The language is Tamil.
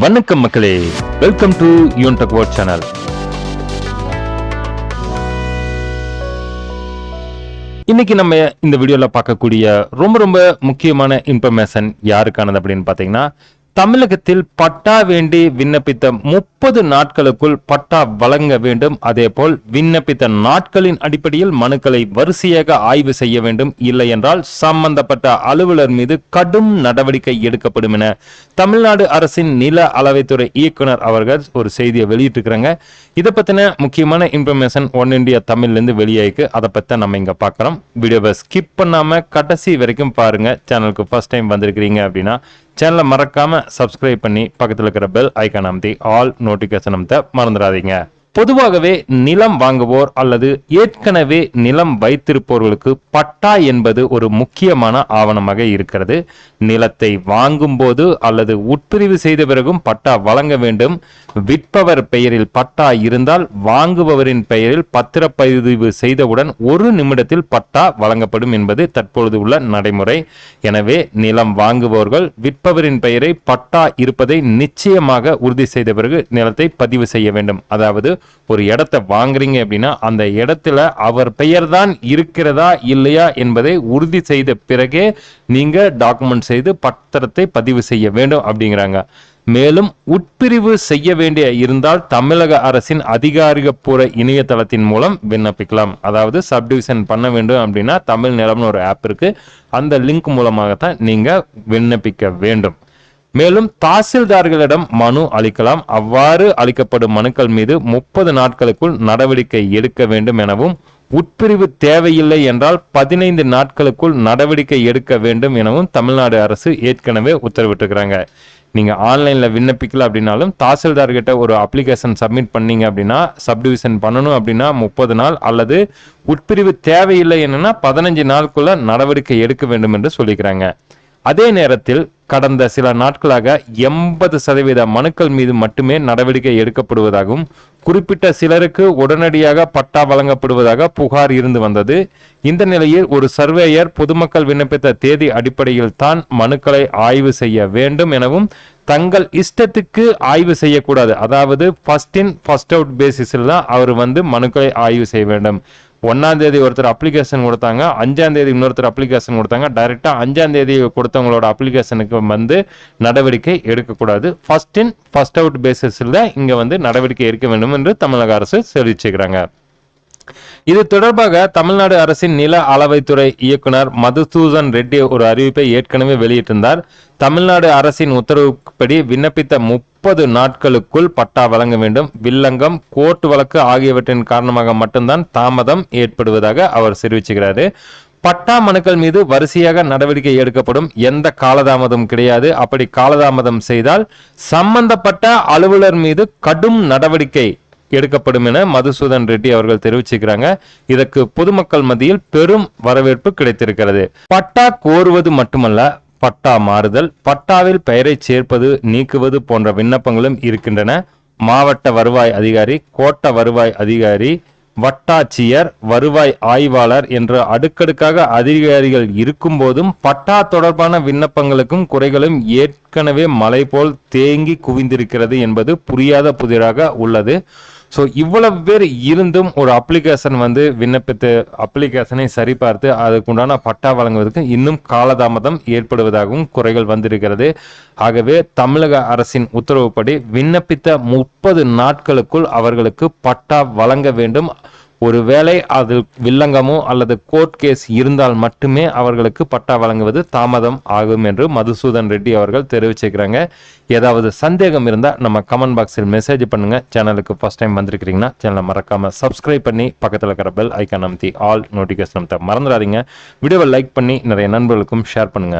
வணக்கம் மக்களே. வெல்கம் டு யூன் டக் வேர்ட் சேனல் இன்னைக்கு நம்ம இந்த வீடியோல பார்க்கக்கூடிய ரொம்ப ரொம்ப முக்கியமான இன்ஃபர்மேஷன் யாருக்கானது அப்படின்னு பார்த்தீங்கன்னா தமிழகத்தில் பட்டா வேண்டி விண்ணப்பித்த முப்பது நாட்களுக்குள் பட்டா வழங்க வேண்டும். அதே போல் விண்ணப்பித்த நாட்களின் அடிப்படையில் மனுக்களை வரிசையாக ஆய்வு செய்ய வேண்டும். இல்லை என்றால் சம்பந்தப்பட்ட அலுவலர் மீது கடும் நடவடிக்கை எடுக்கப்படும் என தமிழ்நாடு அரசின் நில அளவைத்துறை இயக்குனர் அவர்கள் ஒரு செய்தியை வெளியிட்டிருக்கிறாங்க. இதை பற்றின முக்கியமான இன்ஃபர்மேஷன் ஒன் இண்டியா தமிழ்லேருந்து வெளியாயிருக்கு. அதை பற்றி நம்ம இங்கே பார்க்குறோம். வீடியோவை ஸ்கிப் பண்ணாமல் கடைசி வரைக்கும் பாருங்கள் சேனலுக்கு ஃபர்ஸ்ட் டைம் வந்திருக்கிறீங்க அப்படின்னா சேனலை மறக்காமல் சப்ஸ்கிரைப் பண்ணி பக்கத்தில் இருக்கிற பெல் ஐக்கான் அமைத்தி ஆல் நோட்டிஃபிகேஷன் அமைத்த மறந்துடாதீங்க. பொதுவாகவே நிலம் வாங்குவோர் அல்லது ஏற்கனவே நிலம் வைத்திருப்பவர்களுக்கு பட்டா என்பது ஒரு முக்கியமான ஆவணமாக இருக்கிறது. நிலத்தை வாங்கும்போது அல்லது உட்பிரிவு செய்த பிறகும் பட்டா வழங்க வேண்டும். விற்பவர் பெயரில் பட்டா இருந்தால் வாங்குபவரின் பெயரில் பத்திரப்பதிவு செய்தவுடன் ஒரு நிமிடத்தில் பட்டா வழங்கப்படும் என்பது தற்பொழுது உள்ள நடைமுறை. எனவே நிலம் வாங்குபவர்கள் விற்பவரின் பெயரை பட்டா இருப்பதை நிச்சயமாக உறுதி செய்த பிறகு நிலத்தை பதிவு செய்ய வேண்டும். அதாவது ஒரு இடத்தை வாங்குறீங்க அப்படின்னா அந்த இடத்துல அவர் பெயர் தான் இருக்கிறதா இல்லையா என்பதை உறுதி செய்த பிறகே நீங்க டாக்குமெண்ட் செய்து பத்திரத்தை பதிவு செய்ய வேண்டும் அப்படிங்கிறாங்க. மேலும் உட்பிரிவு செய்ய வேண்டிய இருந்தால் தமிழக அரசின் அதிகாரிகப்பூர்வ இணையதளத்தின் மூலம் விண்ணப்பிக்கலாம். அதாவது சப்டிவிஷன் பண்ண வேண்டும் அப்படின்னா தமிழ் நிலம்னு ஒரு ஆப் இருக்கு. அந்த லிங்க் மூலமாகத்தான் நீங்க விண்ணப்பிக்க வேண்டும். மேலும் தாசில்தார்களிடம் மனு அளிக்கலாம். அவ்வாறு அளிக்கப்படும் மனுக்கள் மீது முப்பது நாட்களுக்குள் நடவடிக்கை எடுக்க வேண்டும் எனவும் உட்பிரிவு தேவையில்லை என்றால் பதினைந்து நாட்களுக்குள் நடவடிக்கை எடுக்க வேண்டும் எனவும் தமிழ்நாடு அரசு ஏற்கனவே உத்தரவிட்டிருக்கிறாங்க. நீங்கள் ஆன்லைனில் விண்ணப்பிக்கல அப்படின்னாலும் தாசில்தார்கிட்ட ஒரு அப்ளிகேஷன் சப்மிட் பண்ணீங்க அப்படின்னா சப்டிவிஷன் பண்ணணும் அப்படின்னா முப்பது நாள் அல்லது உட்பிரிவு தேவையில்லை என்னன்னா பதினஞ்சு நாளுக்குள்ள நடவடிக்கை எடுக்க வேண்டும் என்று சொல்லிக்கிறாங்க. அதே நேரத்தில் கடந்த சில நாட்களாக எண்பது சதவீத மனுக்கள் மீது மட்டுமே நடவடிக்கை எடுக்கப்படுவதாகவும் குறிப்பிட்ட சிலருக்கு உடனடியாக பட்டா வழங்கப்படுவதாக புகார் இருந்து வந்தது. இந்த நிலையில் ஒரு சர்வேயர் பொதுமக்கள் விண்ணப்பித்த தேதி அடிப்படையில் தான் மனுக்களை ஆய்வு செய்ய வேண்டும் எனவும் தங்கள் இஷ்டத்துக்கு ஆய்வு செய்யக்கூடாது. அதாவது ஃபர்ஸ்ட் இன் ஃபர்ஸ்ட் அவுட் பேசிஸில் தான் அவர் வந்து மனுக்களை ஆய்வு செய்ய வேண்டும். ஒன்னாம் தேதி ஒருத்தர் அப்ளிகேஷன் கொடுத்தாங்க அஞ்சாம் தேதி இன்னொருத்தர் அப்ளிகேஷன் கொடுத்தாங்க. டைரக்டா அஞ்சாம் தேதி கொடுத்தவங்களோட அப்ளிகேஷனுக்கு வந்து நடவடிக்கை எடுக்கக்கூடாது. ஃபர்ஸ்ட் இன் ஃபர்ஸ்ட் அவுட் பேசிஸில் இங்கே வந்து நடவடிக்கை எடுக்க வேண்டும் என்று தமிழக அரசு தெரிவிச்சுக்கிறாங்க. இது தொடர்பாக தமிழ்நாடு அரசின் நில அளவைத்துறை இயக்குனர் மதுசூதன் ரெட்டி ஒரு அறிவிப்பை ஏற்கனவே வெளியிட்டிருந்தார். தமிழ்நாடு அரசின் உத்தரவுப்படி விண்ணப்பித்த முப்பது நாட்களுக்குள் பட்டா வழங்க வேண்டும். வில்லங்கம் கோர்ட் வழக்கு ஆகியவற்றின் காரணமாக மட்டும்தான் தாமதம் ஏற்படுவதாக அவர் தெரிவிச்சுக்கிறாரு. பட்டா மனுக்கள் மீது வரிசையாக நடவடிக்கை எடுக்கப்படும். எந்த காலதாமதம் கிடையாது. அப்படி காலதாமதம் செய்தால் சம்பந்தப்பட்ட அலுவலர் மீது கடும் நடவடிக்கை எடுக்கப்படும் என மதுசூதன் ரெட்டி அவர்கள் தெரிவிச்சிருக்கிறாங்க. இதற்கு பொதுமக்கள் மத்தியில் பெரும் வரவேற்பு கிடைத்திருக்கிறது. பட்டா கோருவது மட்டுமல்ல பட்டா மாறுதல் பட்டாவில் பெயரை சேர்ப்பது நீக்குவது போன்ற விண்ணப்பங்களும் இருக்கின்றன. மாவட்ட வருவாய் அதிகாரி கோட்ட வருவாய் அதிகாரி வட்டாட்சியர் வருவாய் ஆய்வாளர் என்ற அடுக்கடுக்காக அதிகாரிகள் இருக்கும் போதும் பட்டா தொடர்பான விண்ணப்பங்களுக்கும் குறைகளும் ஏற்கனவே மலை போல் தேங்கி குவிந்திருக்கிறது என்பது புரியாத புதிராக உள்ளது. ஸோ இவ்வளவு பேர் இருந்தும் ஒரு அப்ளிகேஷன் வந்து விண்ணப்பித்து அப்ளிகேஷனை சரிபார்த்து அதுக்குண்டான பட்டா வழங்குவதற்கு இன்னும் காலதாமதம் ஏற்படுவதாகவும் குறைகள் வந்திருக்கிறது. ஆகவே தமிழக அரசின் உத்தரவுப்படி விண்ணப்பித்த முப்பது நாட்களுக்குள் அவர்களுக்கு பட்டா வழங்க வேண்டும். ஒருவேளை அது வில்லங்கமோ அல்லது கோர்ட் கேஸ் இருந்தால் மட்டுமே அவர்களுக்கு பட்டா வழங்குவது தாமதம் ஆகும் என்று மதுசூதன் ரெட்டி அவர்கள் தெரிவிச்சிருக்கிறாங்க. ஏதாவது சந்தேகம் இருந்தால் நம்ம கமெண்ட் பாக்ஸில் மெசேஜ் பண்ணுங்க. சேனலுக்கு ஃபர்ஸ்ட் டைம் வந்திருக்கிறீங்கன்னா சேனலை மறக்காம சப்ஸ்கிரைப் பண்ணி பக்கத்தில் இருக்கிற பெல் ஐக்கான் அமைத்தி ஆல் நோட்டிஃபிகேஷன் மறந்துடாதீங்க. வீடியோவை லைக் பண்ணி நிறைய நண்பர்களுக்கும் ஷேர் பண்ணுங்க.